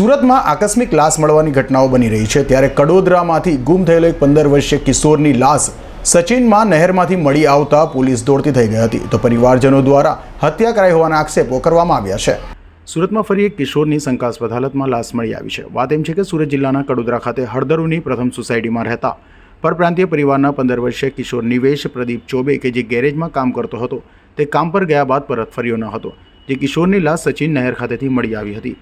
સુરતમાં આકસ્મિક લાશ મળવાની ઘટનાઓ બની રહી છે ત્યારે કડોદરામાંથી ગુમ થયેલો એક પંદર વર્ષીય કિશોરની લાશ સચિનમાં નહેરમાંથી મળી આવતા પોલીસ દોડતી થઈ ગઈ હતી તો પરિવારજનો દ્વારા હત્યા કરાઈ હોવાના આક્ષેપો કરવામાં આવ્યા છે સુરતમાં ફરી એક કિશોરની શંકાસ્પદ હાલતમાં લાશ મળી આવી છે વાત એમ છે કે સુરત જિલ્લાના કડોદરા ખાતે હળદરુની પ્રથમ સોસાયટીમાં રહેતા પરપ્રાંતીય પરિવારના પંદર વર્ષીય કિશોર નિવેશ પ્રદીપ ચોબે કે જે ગેરેજમાં કામ કરતો હતો તે કામ પર ગયા બાદ પરત ફર્યો ન હતો જે કિશોરની લાશ સચિન નહેર ખાતેથી મળી આવી હતી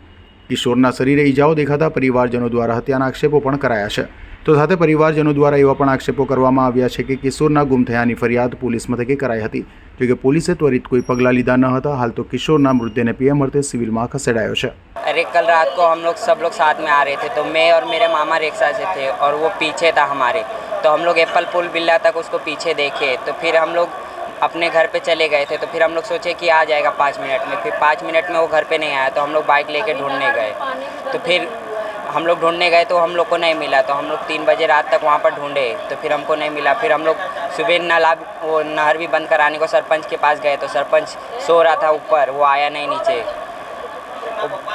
કિશોરના શરીરે ઈજાઓ દેખાતા પરિવારજનો દ્વારા હત્યાના આક્ષેપો પણ કરાયા છે તો સાથે પરિવારજનો દ્વારા એવા પણ આક્ષેપો કરવામાં આવ્યા છે કે કિશોરના ગુમ થયાની ફરિયાદ પોલીસ મથકે કરાઈ હતી જોકે પોલીસે ત્વરિત કોઈ પગલાં લીધા ન હતા હાલ તો કિશોરના મૃતદેહને પીએમ અર્થે સિવિલમાં ખસેડાયો છે अरे कल रात को हम लोग सब लोग साथ में आ रहे थे तो मैं और मेरे मामा रिक्शा से थे और वो पीछे था हमारे तो हम लोग एप्पल पुल बिल्ला तक उसको पीछे देखे तो फिर हम लोग अपने घर पे चले गए थे तो फिर हम लोग सोचे कि आ जाएगा पाँच मिनट में फिर पाँच मिनट में वो घर पे नहीं आया तो हम लोग बाइक लेके ढूंढने गए तो फिर हम लोग ढूंढने गए तो हम लोग को नहीं मिला तो हम लोग तीन बजे रात तक वहाँ पर ढूंढे तो फिर हमको नहीं मिला फिर हम लोग सुबह नाला वो नहर भी बंद कराने को सरपंच के पास गए तो सरपंच सो रहा था ऊपर वो आया नहीं नीचे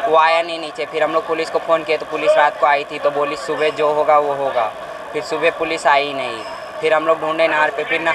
वो आया नहीं नीचे फिर हम लोग पुलिस को फ़ोन किए तो पुलिस रात को आई थी तो बोली सुबह जो होगा वो होगा फिर सुबह पुलिस आई नहीं फिर हम लोग ढूंढे नहर पे फिर ना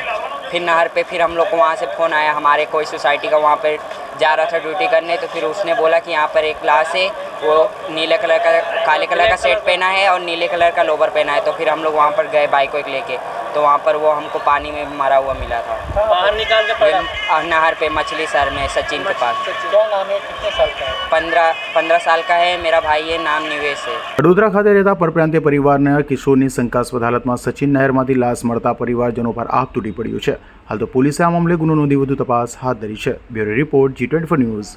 फिर नहर पे फिर हम लोग को वहाँ से फ़ोन आया हमारे कोई सोसाइटी का वहाँ पर जा रहा था ड्यूटी करने तो फिर उसने बोला कि यहाँ पर एक लाश है वो नीले कलर का काले कलर का सेट पहना है और नीले कलर का लोवर पहना है तो फिर हम लोग वहाँ पर गए बाइक को एक लेके तो वहाँ पर वो हमको पानी में मारा हुआ मिला था बाहर निकाल के पड़ा नहर पे मछली शहर में सचिन के पास क्या નામ साल का है पंद्रह पंद्रह है मेरा भाई है નામ નિવેશ છે વડોદરા ખાતે રહેતા પરપ્રાંતીય પરિવારના કિશોરની શંકાસ્પદ હાલતમાં સચિન નહેરમાંથી લાશ મળતા પરિવારજનો પર આગ તૂટી પડ્યું છે હાલ તો પોલીસે આ મામલે ગુનો નોંધી વધુ તપાસ હાથ ધરી છે bureau report G twenty news